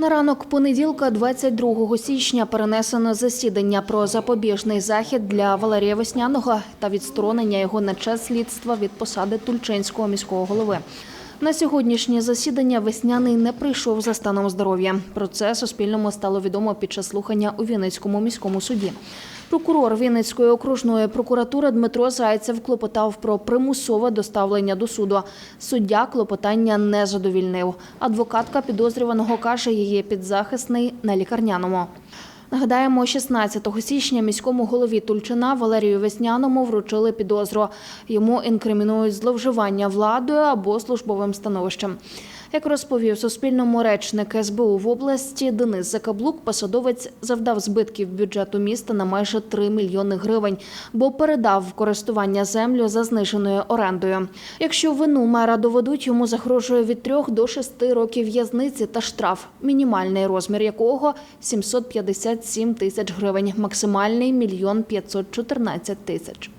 На ранок понеділка, 22 січня, перенесено засідання про запобіжний захід для Валерія Весняного та відсторонення його на час слідства від посади Тульчинського міського голови. На сьогоднішнє засідання Весняний не прийшов за станом здоров'я. Про це Суспільному стало відомо під час слухання у Вінницькому міському суді. Прокурор Вінницької окружної прокуратури Дмитро Зайцев клопотав про примусове доставлення до суду. Суддя клопотання не задовільнив. Адвокатка підозрюваного каже, її підзахисний на лікарняному. Нагадаємо, 16 січня міському голові Тульчина Валерію Весняному вручили підозру. Йому інкримінують зловживання владою або службовим становищем. Як розповів Суспільному речник СБУ в області Денис Закаблук, посадовець завдав збитків бюджету міста на майже 3 мільйони гривень, бо передав в користування землю за зниженою орендою. Якщо вину мера доведуть, йому загрожує від 3 до 6 років в'язниці та штраф, мінімальний розмір якого 757 тисяч гривень, максимальний – мільйон 514 тисяч.